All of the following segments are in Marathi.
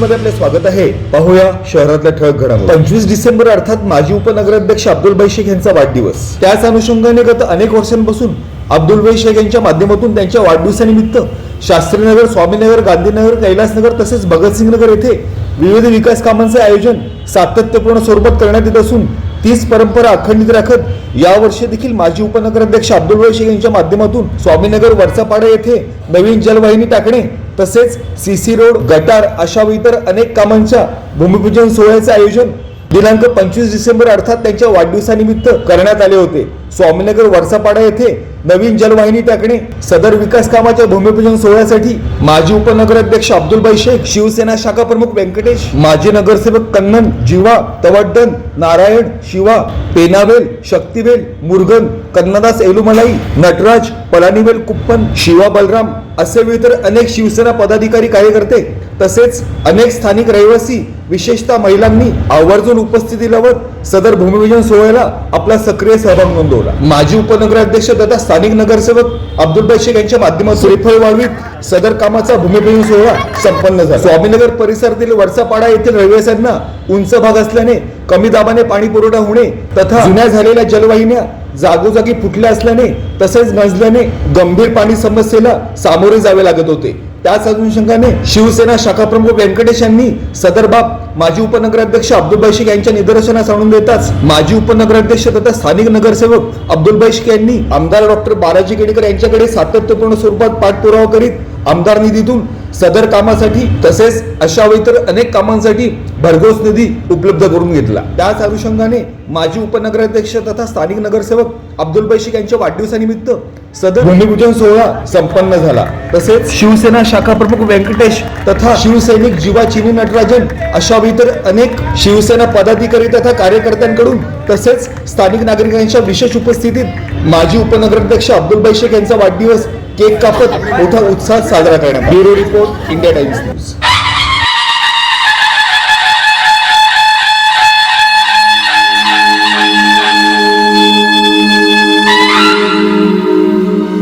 मध्ये आपले स्वागत आहे. पाहूया शहरातल्या ठळक घडामोडी. पंचवीस डिसेंबर अर्थात माजी उपनगराध्यक्ष अब्दुल शेख यांचा वाढदिवस. त्याच अनुषंगाने गत अनेक वर्षांपासून अब्दुल शेख यांच्या माध्यमातून त्यांच्या वाढदिवसानिमित्त शास्त्रीनगर स्वामीनगर गांधीनगर कैलासनगर तसेच भगतसिंगनगर येथे विविध विकास कामांचे आयोजन सातत्यपूर्ण स्वरूपात करण्यात येत असून तीच परंपरा अखंडित राखत यावर्षी देखील माजी उपनगराध्यक्ष अब्दुल शेख यांच्या माध्यमातून स्वामीनगर वरचापाडा येथे नवीन जलवाहिनी टाकणे तसेच सीसी रोड गटार अशा इतर अनेक कामांच्या भूमिपूजन सोहळ्याचे आयोजन दिनांक पंचवीस डिसेंबर अर्थात त्यांच्या वाढदिवसानिमित्त करण्यात आले होते. स्वामीनगर वरसापाडा येथे नवीन जलवाहिनी टाकणे सदर विकास कामाच्या भूमिपूजन सोहळ्यासाठी माजी उपनगराध्यक्ष अब्दुल शेख शिवसेना शाखा प्रमुख व्यंकटेश माजी नगरसेवक कन्नन जीवा तवड्डन नारायण शिवा पेनावेल शक्तिवेल मुरगन कन्नदास एलुमलाई नटराज पलानीवेल कुप्पन शिवा बलराम असे विविध अनेक शिवसेना पदाधिकारी कार्यकर्ते तसेच अनेक स्थानिक रहिवासी विशेषतः महिलांनी आवर्जून उपस्थिती लावत सदर भूमिपूजन सोहळ्याला आपला सक्रिय सहभाग नोंदवला. माजी उपनगराध्यक्ष तथा स्थानिक नगरसेवक अब्दुल शेख यांच्या माध्यमातून श्रीफळ वाढवीत सदर कामाचा भूमिपूजन सोहळा संपन्न झाला. स्वामीनगर परिसरातील वरसापाडा येथील रहिवाशांना उंच भाग असल्याने कमी दाबाने पाणी पुरवठा होणे तथा जुन्या झालेल्या जलवाहिन्या जागोजागी फुटल्या असल्याने तसेच नसल्याने गंभीर पाणी समस्येला सामोरे जावे लागत होते. त्याच अनुषंगाने शिवसेना शाखा प्रमुख व्यंकटेश यांनी सदर बाब माजी उपनगराध्यक्ष अब्दुल बैशिक यांच्या निदर्शनास आणून देताच माजी उपनगराध्यक्ष तथा स्थानिक नगरसेवक अब्दुल बैशिक यांनी आमदार डॉक्टर बालाजी केडेकर यांच्याकडे सातत्यपूर्ण स्वरूपात पाठपुरावा करीत आमदार निधीतून सदर कामासाठी तसेच अशा व इतर अनेक कामांसाठी भरघोस निधी उपलब्ध करून घेतला. त्याच अनुषंगाने माजी उपनगराध्यक्ष तथा स्थानिक नगरसेवक अब्दुल बैशिक यांच्या वाढदिवसानिमित्त सदर भूमिपूजन सोहळा संपन्न झाला. तसेच शिवसेना शाखा प्रमुख व्यंकटेश तथा शिवसैनिक जीवा चिनी नटराजन अशा इतर अनेक शिवसेना पदाधिकारी तथा कार्यकर्त्यांकडून तसेच स्थानिक नागरिकांच्या विशेष उपस्थितीत माजी उपनगराध्यक्ष अब्दुल बैशेख यांचा वाढदिवस केक कापत मोठा उत्साह साजरा करण्यात bureau report India Times news.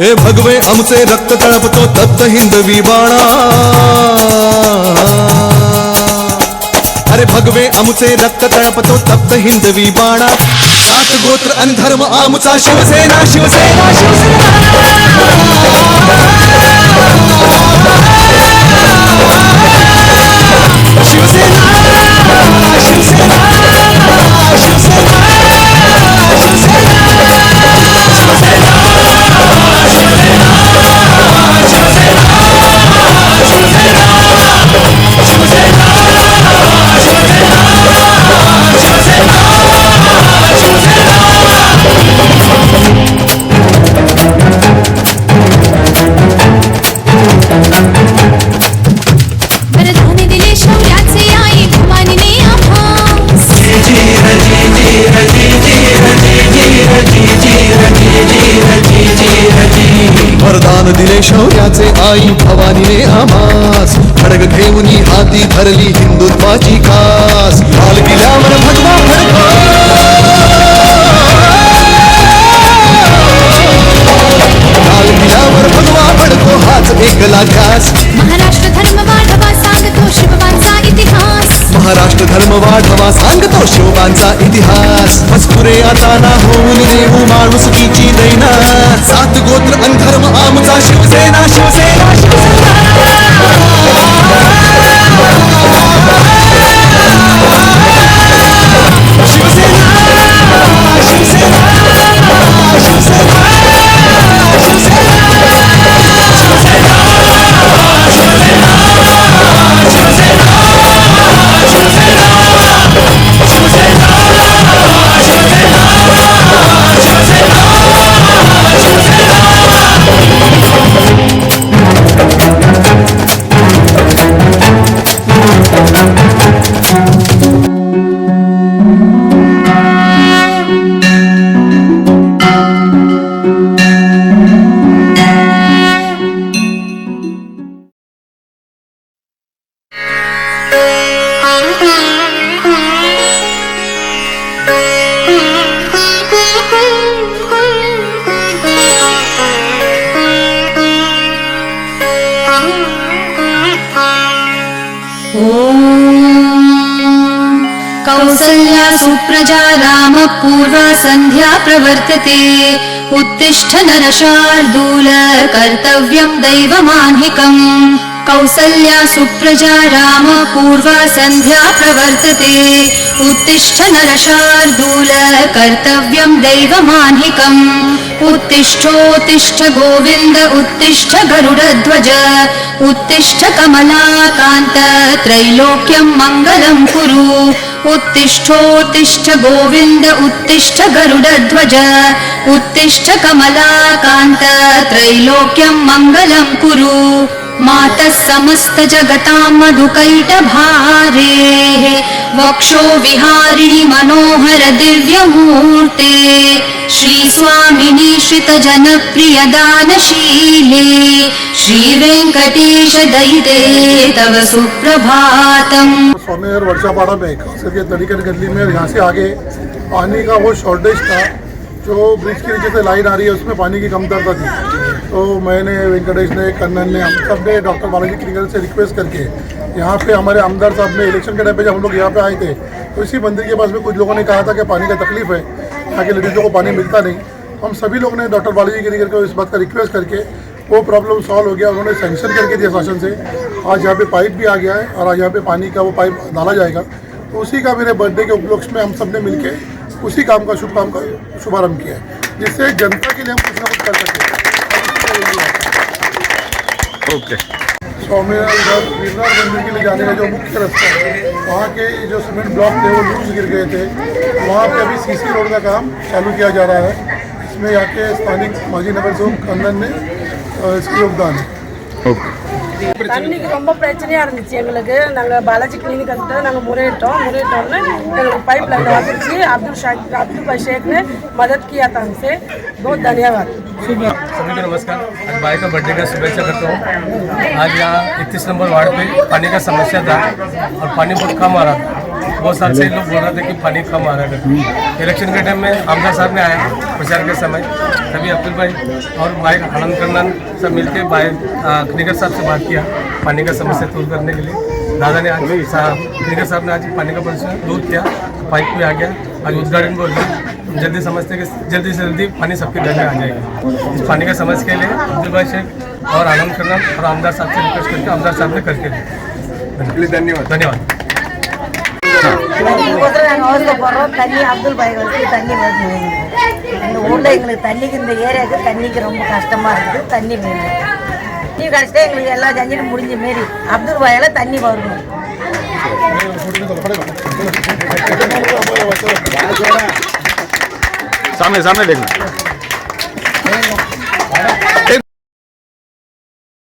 ए भगवे आमचे रक्त तळपतो तप्त हिंदवी बाणा अरे भगवे आमचे रक्त तळपतो तप्त हिंदवी बाणा सात गोत्र आणि धर्म आमचा शिवसेना शिवसेना शिवसेना। 許せない दिले शौर्याचे आई भवानीने आमास. खडग घेऊन हाती धरली हिंदुत्वाची कास. लाल किल्ल्यावर भगवा फडका शिवबांचा इतिहास. मजकुरे आता ना होऊन देऊ माणुसकीची दैना सात गोत्र अंधर्म आमचा शिवसेना शिवसेना कौसल्या सुप्रजा रामपूर्वा सन्ध्या प्रवर्तते। उत्तिष्ठ नरशार्दूल कर्तव्यं दैवमान्हिकम् कौसल्या सुप्रजा रामपूर्वा सन्ध्या प्रवर्तते। उत्तिष्ठ नरशार्दूल कर्तव्यं दैवमान्हिकम् उत्तिष्ठोत्तिष्ठ गोविन्द उत्तिष्ठ गरुडध्वज। उत्तिष्ठ कमलाकान्त त्रैलोक्यं मङ्गलं कुरु उत्तिष्ठोत्तिष्ठ गोविन्द उत्तिष्ठ गरुडध्वज उत्तिष्ठ कमलाकान्त त्रैलोक्यं मङ्गलं कुरु। मातः समस्तजगतां मधुकैटभारेः। वक्षो विहारिणि मनोहर दिव्यमूर्ते। श्रीस्वामिनि श्रितजनप्रियदानशीले सुप्रभातम्। स्वामीनगर वर्षापाड़ा में खासकर के तड़ीकट गली में यहाँ से आगे पानी का वो शॉर्टेज था, जो ब्रिज के नीचे से लाइन आ रही है, उसमें पानी की कमतरता थी। तो मैंने वेंकटेश ने कन्नन ने, हम सबने डॉक्टर बालाजी क्लिनिकल से रिक्वेस्ट करके यहाँ पे हमारे आमदार साहब ने इलेक्शन के टाइम पे जब हम लोग यहाँ पे आए थे तो इसी मंदिर के पास में कुछ लोगों ने कहा था कि पानी का तकलीफ़ है, यहाँ के लेडीज़ों को पानी मिलता नहीं। हम सभी लोग ने डॉक्टर बालाजी क्लिनिकल को इस बात का रिक्वेस्ट करके वो प्रॉब्लम सॉल्व हो गया उन्होंने सेंक्शन करके दिया शासन से। आज यहाँ पे पाइप भी आ गया है और आज यहाँ पे पानी का वो पाइप डाला जाएगा। तो उसी का मेरे बर्थडे के उपलक्ष्य में हम सबने मिलके उसी काम का शुभ काम का शुभारंभ किया है जिससे जनता के लिए हम कुछ ना कुछ कर सकें ओके स्वामीनाथ गिरनार मंदिर के लिए जाने का जो मुख्य रास्ता है वहाँ के जो सीमेंट ब्लॉक थे वो लूज गिर गए थे। वहाँ पे अभी सीसी रोड का काम चालू किया जा रहा है। इसमें यहाँ के स्थानिक माजी नगर से कन्नन ने अ, इसका योगदान है ओके தண்ணிக்கு ரொம்ப பிரச்சனையா இருந்துச்சு எங்களுக்கு நாங்க பாலாஜி கிளினிக் வந்து நாங்க முறையிட்டோம் முறையிட்டோம்னு எங்களுக்கு पाइप लाइन வந்துருச்சு अब्दुल शाह अब्दुल भाई शेख ने मदद किया था हमसे बहुत धन्यवाद सभी को नमस्कार आज भाई का बर्थडे का शुभेच्छा करता हूँ आज यहाँ इकतीस नंबर वार्ड पे पानी का समस्या था और पानी बहुत कम आ रहा था बहुत साल से लोग बोल रहे थे कि पानी कम आ रहा है। इलेक्शन के टाइम में आमदार साहब ने आया प्रचार के समय। तभी अब्दुल भाई और भाई आनंद कन्नन सब मिलके भाई क्रिकेट साहब से बात किया पानी का समस्या दूर करने के लिए। दादा ने आज क्रिकेट साहब ने आज पानी का समस्या दूर किया पाइप भी आ गया। आज उद्घाटन बोल रहे जल्दी समझते कि जल्दी से जल्दी पानी सबके घर में आ जाएगा। इस पानी का समझ के लिए अब्दुल भाई शेख और आनंद कन्नन और आमदार साहब से रिक्वेस्ट करके आमदार साहब ने करके दिया धन्यवाद। धन्यवाद। அதுக்கோசரம் நாங்கள் அவசர போடுறோம் தண்ணி அப்துல் தண்ணி வேணும் இந்த ஊரில் எங்களுக்கு தண்ணிக்கு இந்த ஏரியாவுக்கு தண்ணிக்கு ரொம்ப கஷ்டமாக இருக்குது தண்ணி வேணும் தண்ணி கஷ்டம் எங்களுக்கு எல்லாம் செஞ்சுட்டு முடிஞ்ச மாரி அப்துல் தண்ணி வரணும் சாமி சாமி.